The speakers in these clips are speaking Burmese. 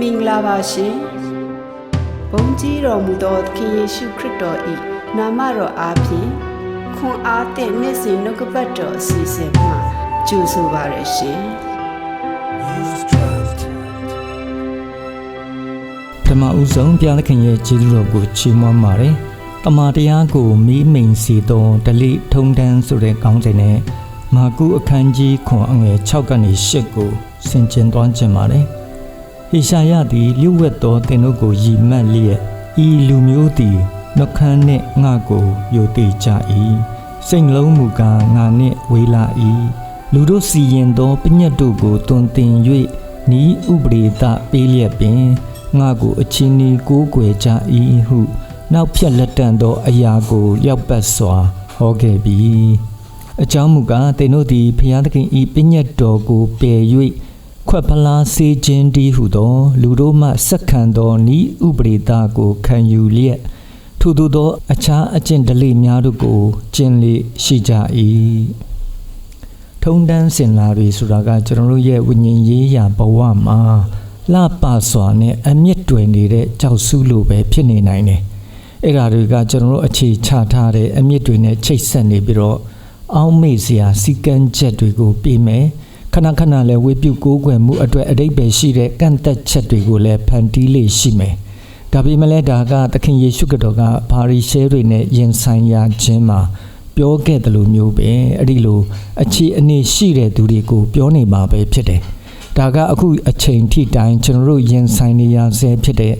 မင်္ဂလာပါရှင်ဘုန်းကြီးတော်မူသောသခင်ယေရှုခရစ်တော်၏နာမတော်အားဖြင့်ခွန်အားသည့်နေ့စဉ်နှုတ်ကပတ်တော်အစီအစဉ်မှာကြိုဆိုပါရရှင်ဓမ္မဥဆုံးဘုရားသခင်ရဲ့ကျေးဇူးတော်ကိုချီးမွမ်းပါတယ်။တမန်တရားကိုမီးမိန်စီသောဒလိထုံတန်းဆိုတဲ့ကောင်းစဉ်နဲ့မာကုအခန်းကြီးခွန်အငယ်6ကနေ8ကိုဆင်ခြင်သွားခြင်းပါတယ်။ ဟေရှာယသည်လျှို့ဝှက်သောသင်တို့ကိုယီမတ်လျက်ဤလူမျိုးသည်နှုတ်ခမ်းနှင့်ငါကိုယိုတိကြ၏။စိတ်လုံးမူကားငါနှင့်ဝေးလာ၏။လူတို့စီရင်သောပညတ်တို့ကိုတွင်တင်၍ဤဥပရိသပေးလျက်ပင်ငါကိုအချင်းဤကိုးကွယ်ကြ၏ဟုနောက်ဖြတ်လက်တန့်သောအရာကိုလျောက်ပတ်စွာဟောခဲ့ပြီအကြောင်းမူကားသင်တို့သည်ဖျားသခင်ဤပညတ်တော်ကိုပယ်၍ ခွက်ဖလားစေခြင်းတည်းဟုသော လူတို့မှစက္ခံသောဤဥပရိသကိုခံယူလျက်ထို့သောသော အခြားအကျင့်ဒလိများတို့ကိုကျင့်လေရှိကြ၏ထုံတန်းစင်လာတွေဆိုတာကကျွန်တော်တို့ရဲ့ဝိညာဉ်ရေးရာဘဝမှာလှပစွာနဲ့အမြင့်တွယ်နေတဲ့ကြောက်စုလိုပဲဖြစ်နေနိုင်တယ်။အဲ့ဓာတွေကကျွန်တော်တို့အခြေချထားတဲ့အမြင့်တွေနဲ့ချိတ်ဆက်နေပြီးတော့အောင်းမေ့စရာစီကံချက်တွေကိုပြင်မယ်။ ခဏခဏလည်းဝေပြုကိုးကွယ်မှုအတွက်အတိတ်ပဲရှိတဲ့ကန့်သက်ချက်တွေကိုလည်းဖန်တီးလေးရှိမယ်။ဒါပေမဲ့လည်းဒါကသခင်ယေရှုခရစ်တော်ကဘာရီရှဲတွေနဲ့ယင်ဆိုင်ရခြင်းမှာပြောခဲ့တယ်လို့မျိုးပဲအဲ့ဒီလိုအခြေအနေရှိတဲ့သူတွေကိုပြောနေမှာပဲဖြစ်တယ်။ဒါကအခုအချိန်ထိတိုင်းကျွန်တော်တို့ရင်ဆိုင်နေရဆဲဖြစ်တဲ့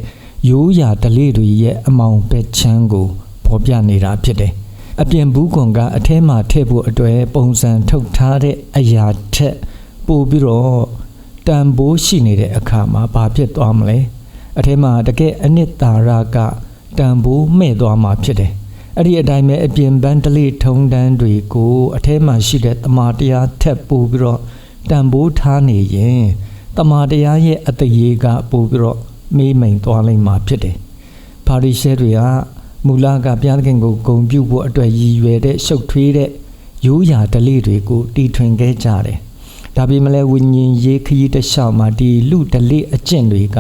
ရိုးရာဓလေ့တွေရဲ့အမောင်ပဲချမ်းကိုဖော်ပြနေတာဖြစ်တယ်။အပြင်ဘူးကွန်ကအထဲမှာထည့်ဖို့အတွက်ပုံစံထုတ်ထားတဲ့အရာထက် ပို့ပြီးတော့တန်ဖိုးရှိနေတဲ့အခါမှာဘာဖြစ်သွားမလဲ။အထဲမှာတကယ်အနှစ်သာရကတန်ဖိုးမဲ့သွားမှာဖြစ်တယ်။အဲ့ဒီအတိုင်းပဲအပြင်ပန်းတလေထုံတန်းတွေကိုအထဲမှာရှိတဲ့တမာတရားထက်ပို့ပြီးတော့တန်ဖိုးထားနေရင်တမာတရားရဲ့အတရေကပို့ပြီးတော့မေးမိန်သွားလိမ့်မှာဖြစ်တယ်။ပါရီရှဲတွေကမူလကဘုရားသခင်ကိုဂုံပြုဖို့အတွက်ရည်ရွယ်တဲ့ရှုပ်ထွေးတဲ့ရိုးရာဓလေ့တွေကိုတီထွင်ခဲ့ကြတယ်။ ဒါပေမဲ့လည်းဝိညာဉ်ရေးခရီးတစ်လျှောက်မှာဒီလူဓလေ့အကျင့်တွေက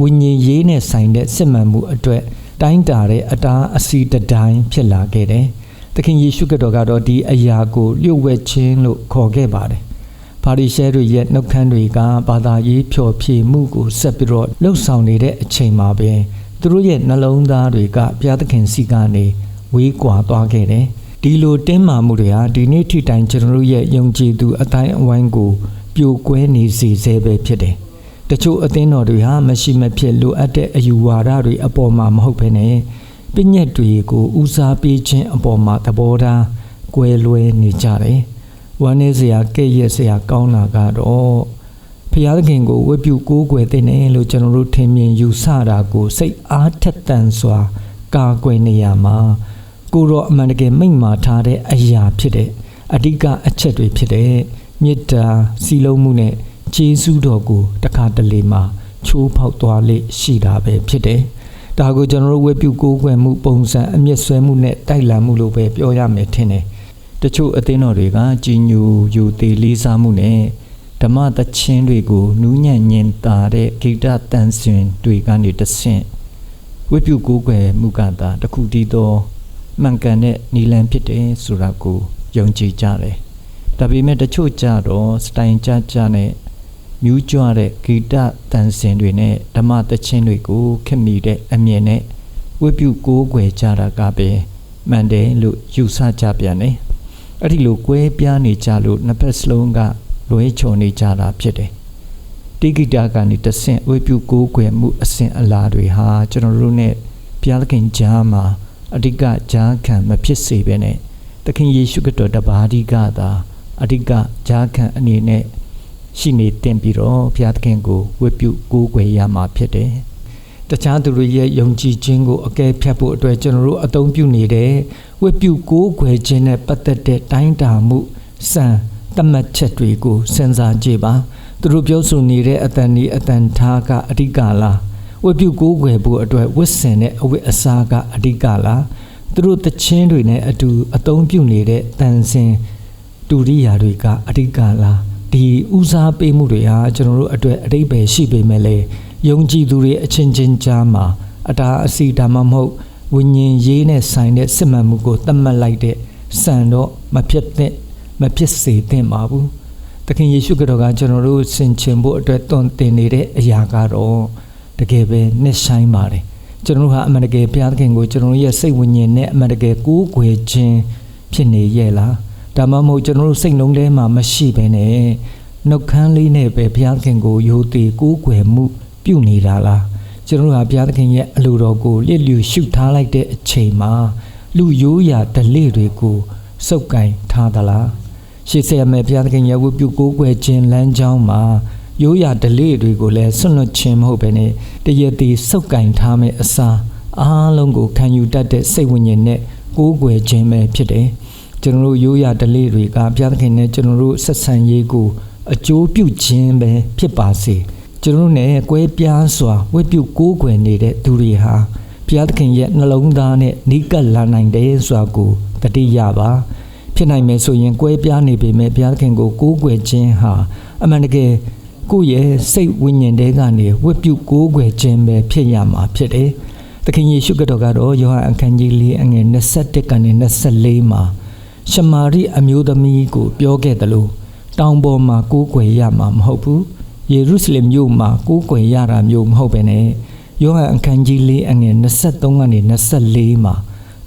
ဝိညာဉ်ရေးနဲ့ဆိုင်တဲ့စစ်မှန်မှုအတွက်တိုင်းတာတဲ့အတားအစီတတိုင်းဖြစ်လာခဲ့တယ်။သခင်ယေရှုခရစ်တော်ကတော့ဒီအရာကိုလျှို့ဝှက်ခြင်းလို့ခေါ်ခဲ့ပါတယ်။ပါရီရှဲတွေရဲ့နှုတ်ခမ်းတွေကဘာသာရေးဖြော်ဖြေမှုကိုဆက်ပြီးတော့လှုပ်ဆောင်နေတဲ့အချိန်မှာပဲသူတို့ရဲ့နှလုံးသားတွေကဘုရားသခင်စီကနေဝေးကွာသွားခဲ့တယ်။ ဒီလိုတင်းမာမှုတွေဟာဒီနေ့ထိတိုင်ကျွန်တော်တို့ရဲ့ယုံကြည်သူအတိုင်းအဝိုင်းကိုပြိုကွဲနေစေဆဲပဲဖြစ်တယ်။တချို့အသင်းတော်တွေဟာမရှိမဖြစ်လိုအပ်တဲ့အယူဝါဒတွေအပေါ်မှာမဟုတ်ဘဲနဲ့ပညတ်တွေကိုဦးစားပေးခြင်းအပေါ်မှာသဘောထားကွဲလွဲနေကြတယ်။ဝမ်းနည်းစရာကဲ့ရဲ့စရာကောင်းတာကတော့ဖျားသခင်ကိုဝတ်ပြုကိုးကွယ်တဲ့နဲ့လို့ကျွန်တော်တို့ထင်မြင်ယူဆတာကိုစိတ်အားထက်သန်စွာကာကွယ်နေရမှာ ကိုရောအမှန်တကယ်မိန့်မာထားတဲ့အရာဖြစ်တဲ့အဓိကအချက်တွေဖြစ်တဲ့မေတ္တာစီလုံးမှုနဲ့ကျေးဇူးတော်ကိုတခါတလေမှာချိုးဖောက်သွားလေရှိတာပဲဖြစ်တယ်။ဒါကိုကျွန်တော်တို့ဝေပြုကိုးကွယ်မှုပုံစံအမျက်ဆွဲမှုနဲ့တိုက်လံမှုလို့ပဲပြောရမယ်ထင်တယ်။တချို့အသင်းတော်တွေကကြီးညိုယူသေးလေးစားမှုနဲ့ဓမ္မသချင်းတွေကိုနူးညံ့ညင်သာတဲ့ဂိတတန်ဆွင်တွေကနေတဆင့်ဝိပုကိုးကွယ်မှုကသာတခုတည်းသော မှန်ကန်တဲ့နီလန်ဖြစ်တယ်ဆိုတာကိုယုံကြည်ကြတယ်။ဒါပေမဲ့တချို့ကြတော့စတိုင်ကြကြနဲ့မြူးကြွတဲ့ဂိတတန်စင်တွေနဲ့ဓမ္မသချင်းတွေကိုခက်မိတဲ့အမြင်နဲ့ဝိပုကိုးကွယ်ကြတာကပဲမှန်တယ်လို့ယူဆကြပြန်တယ်။အဲ့ဒီလိုကွဲပြားနေကြလို့နှစ်ဖက်စလုံးကလွဲချော်နေကြတာဖြစ်တယ်။တိဂိတာကနေတဆင့်ဝိပုကိုးကွယ်မှုအစဉ်အလာတွေဟာကျွန်တော်တို့ ਨੇ ဘုရားသခင်ကြားမှာ အဓိကကြားခံမဖြစ်စေဘဲနဲ့သခင်ယေရှုခရစ်တော်တပါးဒီကသာအဓိကကြားခံအနေနဲ့ရှိနေတင်ပြီးတော့ဘုရားသခင်ကိုဝတ်ပြုကိုးကွယ်ရမှာဖြစ်တယ်။တခြားသူတွေရဲ့ယုံကြည်ခြင်းကိုအကဲဖြတ်ဖို့အတွက်ကျွန်တော်တို့အသုံးပြုနေတဲ့ဝတ်ပြုကိုးကွယ်ခြင်းနဲ့ပတ်သက်တဲ့တိုင်းတာမှုစံတတ်မှတ်ချက်တွေကိုစဉ်းစားကြည့်ပါသူတို့ပြောဆိုနေတဲ့အတန်ဒီအတန်ထားကအဓိကလား ဝတ်ပြုကိုးကွယ်ဖို့အတွက်ဝတ်ဆင်တဲ့အဝတ်အစားကအဓိကလားသူတို့တချင်းတွေနဲ့အတူအသုံးပြုနေတဲ့တန်စင်တူရိယာတွေကအဓိကလားဒီဦးစားပေးမှုတွေဟာကျွန်တော်တို့အတွက်အတိတ်ပဲရှိပေမဲ့လေယုံကြည်သူတွေအချင်းချင်းကြားမှာအတားအဆီးဒါမှမဟုတ်ဝိညာဉ်ရေးနဲ့ဆိုင်တဲ့စစ်မှန်မှုကိုသတ်မှတ်လိုက်တဲ့စံတော့မဖြစ်သင့်မဖြစ်စေသင့်ပါဘူးသခင်ယေရှုခရစ်တော်ကကျွန်တော်တို့ဆင်ခြင်ဖို့အတွက်တွန်းတင်နေတဲ့အရာကတော့ တကယ်ပဲနှစ်ဆိုင်ပါတယ်ကျွန်တော်တို့ဟာအမှန်တကယ်ဘုရားသခင်ကိုကျွန်တော်တို့ရဲ့စိတ်ဝိညာဉ်နဲ့အမှန်တကယ်ကိုးကွယ်ခြင်းဖြစ်နေရဲ့လားဒါမှမဟုတ်ကျွန်တော်တို့စိတ်လုံးထဲမှာမရှိဘဲနဲ့နှုတ်ခမ်းလေးနဲ့ပဲဘုရားသခင်ကိုယိုသေးကိုးကွယ်မှုပြုနေတာလားကျွန်တော်တို့ဟာဘုရားသခင်ရဲ့အလိုတော်ကိုလျစ်လျူရှုထားလိုက်တဲ့အချိန်မှာလူရိုးရာဓလေ့တွေကိုစုပ်ကင်ထားသလားရှေ့ဆက်ရမယ့်ဘုရားသခင်ရဲ့ဝတ်ပြုကိုးကွယ်ခြင်းလမ်းကြောင်းမှာ ရိုးရာဓလေ့တွေကိုလည်းဆွန့်လွတ်ခြင်းမဟုတ်ဘဲနဲ့တရည်စုပ်ကင်ထားမယ့်အစားအားလုံးကိုခံယူတတ်တဲ့စိတ်ဝိညာဉ်နဲ့ကိုးကွယ်ခြင်းပဲဖြစ်တယ်။ကျွန်တော်တို့ရိုးရာဓလေ့တွေကဘုရားသခင်နဲ့ကျွန်တော်တို့ဆက်ဆံရေးကိုအကျိုးပြုခြင်းပဲဖြစ်ပါစေ။ကျွန်တော်တို့ ਨੇ ကွဲပြားစွာဝတ်ပြုကိုးကွယ်နေတဲ့သူတွေဟာဘုရားသခင်ရဲ့နှလုံးသားနဲ့နီးကပ်လာနိုင်တယ်ဆိုတာကိုတတိယပါ။ဖြစ်နိုင်မယ်ဆိုရင်ကွဲပြားနေပေမဲ့ဘုရားသခင်ကိုကိုးကွယ်ခြင်းဟာအမှန်တကယ် ကိုယ့်ရဲ့စိတ်ဝိညာဉ်ထဲကနေဝတ်ပြုကိုးကွယ်ခြင်းပဲဖြစ်ရမှာဖြစ်တယ်။သခင်ယေရှုခရစ်တော်ကတော့ယောဟန်အခန်းကြီး၄အငယ်21ကနေ24မှာရှမာရိအမျိုးသမီးကိုပြောခဲ့တယ်လို့တောင်ပေါ်မှာကိုးကွယ်ရမှာမဟုတ်ဘူး။ယေရုရှလင်မြို့မှာကိုးကွယ်ရတာမျိုးမဟုတ်ပဲနဲ့ယောဟန်အခန်းကြီး၄အငယ်23ကနေ24မှာ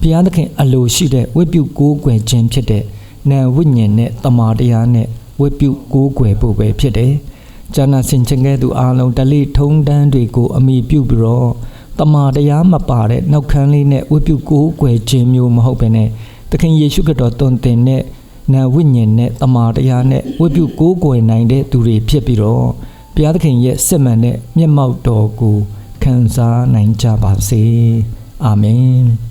ဘုရားသခင်အလိုရှိတဲ့ဝတ်ပြုကိုးကွယ်ခြင်းဖြစ်တဲ့နာဝိညာဉ်နဲ့တမာတရားနဲ့ဝတ်ပြုကိုးကွယ်ဖို့ပဲဖြစ်တယ်။ ကျမ်းနာစင်ချင်ခဲ့သူအားလုံးတလိထုံးတန်းတွေကိုအမိပြုပြီးတော့တမာတရားမပါတဲ့နောက်ခန်းလေးနဲ့ဝတ်ပြုကိုးကွယ်ခြင်းမျိုးမဟုတ်ပဲနဲ့သခင်ယေရှုခရစ်တော်တွင်တင်တဲ့နာဝိညာဉ်နဲ့တမာတရားနဲ့ဝတ်ပြုကိုးကွယ်နိုင်တဲ့သူတွေဖြစ်ပြီးတော့ဘုရားသခင်ရဲ့စစ်မှန်တဲ့မျက်မှောက်တော်ကိုခံစားနိုင်ကြပါစေ။အာမင်